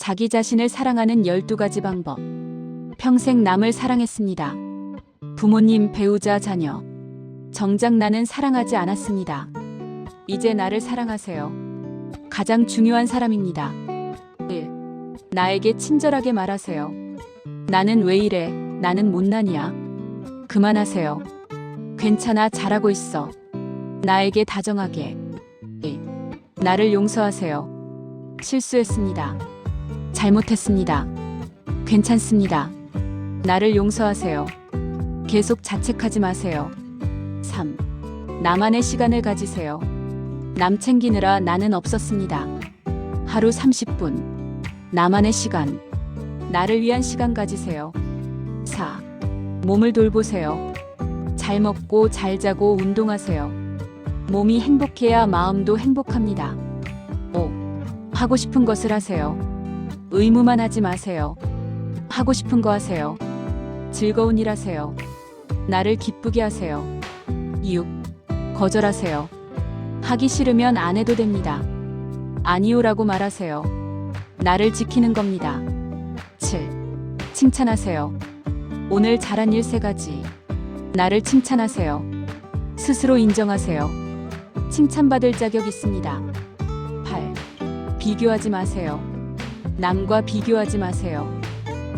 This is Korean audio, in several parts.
자기 자신을 사랑하는 12가지 방법. 평생 남을 사랑했습니다. 부모님, 배우자, 자녀. 정작 나는 사랑하지 않았습니다. 이제 나를 사랑하세요. 가장 중요한 사람입니다. 1. 나에게 친절하게 말하세요. 나는 왜 이래? 나는 못난이야. 그만하세요. 괜찮아, 잘하고 있어. 나에게 다정하게. 2. 나를 용서하세요. 실수했습니다. 잘못했습니다. 괜찮습니다. 나를 용서하세요. 계속 자책하지 마세요. 3. 나만의 시간을 가지세요. 남 챙기느라 나는 없었습니다. 하루 30분. 나만의 시간. 나를 위한 시간 가지세요. 4. 몸을 돌보세요. 잘 먹고 잘 자고 운동하세요. 몸이 행복해야 마음도 행복합니다. 5. 하고 싶은 것을 하세요. 의무만 하지 마세요. 하고 싶은 거 하세요. 즐거운 일 하세요. 나를 기쁘게 하세요. 6. 거절하세요. 하기 싫으면 안 해도 됩니다. 아니오라고 말하세요. 나를 지키는 겁니다. 7. 칭찬하세요. 오늘 잘한 일 세 가지. 나를 칭찬하세요. 스스로 인정하세요. 칭찬받을 자격 있습니다. 8. 비교하지 마세요. 남과 비교하지 마세요.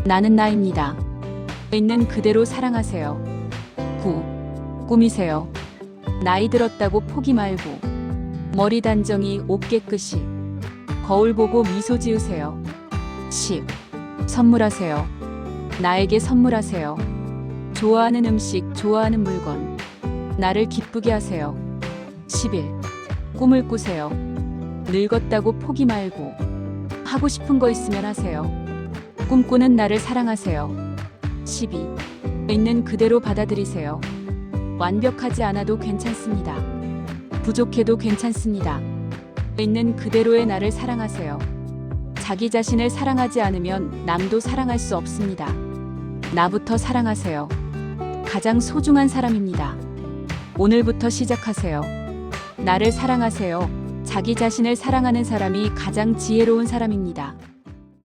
나는 나입니다. 있는 그대로 사랑하세요. 9. 꾸미세요. 나이 들었다고 포기 말고 머리 단정히 옷 깨끗이 거울 보고 미소 지으세요. 10. 선물하세요. 나에게 선물하세요. 좋아하는 음식, 좋아하는 물건. 나를 기쁘게 하세요. 11. 꿈을 꾸세요. 늙었다고 포기 말고 하고 싶은 거 있으면 하세요. 꿈꾸는 나를 사랑하세요. 12. 있는 그대로 받아들이세요. 완벽하지 않아도 괜찮습니다. 부족해도 괜찮습니다. 있는 그대로의 나를 사랑하세요. 자기 자신을 사랑하지 않으면 남도 사랑할 수 없습니다. 나부터 사랑하세요. 가장 소중한 사람입니다. 오늘부터 시작하세요. 나를 사랑하세요. 자기 자신을 사랑하는 사람이 가장 지혜로운 사람입니다.